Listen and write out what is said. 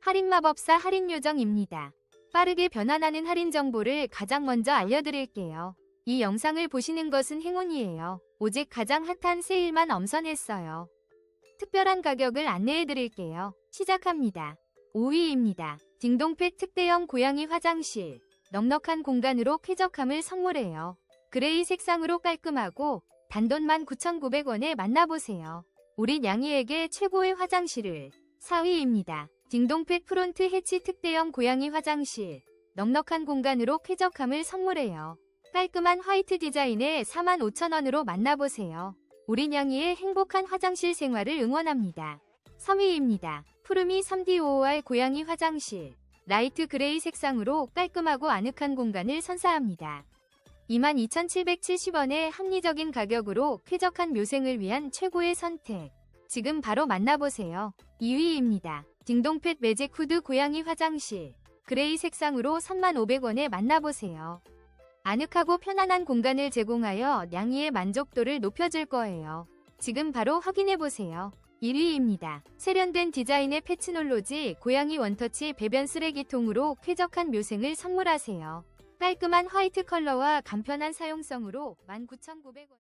할인마법사 할인요정입니다. 빠르게 변환하는 할인 정보를 가장 먼저 알려드릴게요. 이 영상을 보시는 것은 행운이에요. 오직 가장 핫한 세일만 엄선했어요. 특별한 가격을 안내해드릴게요. 시작합니다. 5위입니다. 딩동펫 특대형 고양이 화장실. 넉넉한 공간으로 쾌적함을 선물해요. 그레이 색상으로 깔끔하고 단돈만 9,900원에 만나보세요. 우리 냥이에게 최고의 화장실을 4위입니다. 딩동펫 프론트 해치 특대형 고양이 화장실. 넉넉한 공간으로 쾌적함을 선물해요. 깔끔한 화이트 디자인에 45,000원으로 만나보세요. 우리 냥이의 행복한 화장실 생활을 응원합니다. 3위입니다. 푸르미 3D5R 고양이 화장실. 라이트 그레이 색상으로 깔끔하고 아늑한 공간을 선사합니다. 22,770원의 합리적인 가격으로 쾌적한 묘생을 위한 최고의 선택. 지금 바로 만나보세요. 2위입니다. 딩동펫 매직 후드 고양이 화장실. 그레이 색상으로 3,500원에 만나보세요. 아늑하고 편안한 공간을 제공하여 냥이의 만족도를 높여줄 거예요. 지금 바로 확인해보세요. 1위입니다. 세련된 디자인의 패치놀로지 고양이 원터치 배변 쓰레기통으로 쾌적한 묘생을 선물하세요. 깔끔한 화이트 컬러와 간편한 사용성으로 19,900원.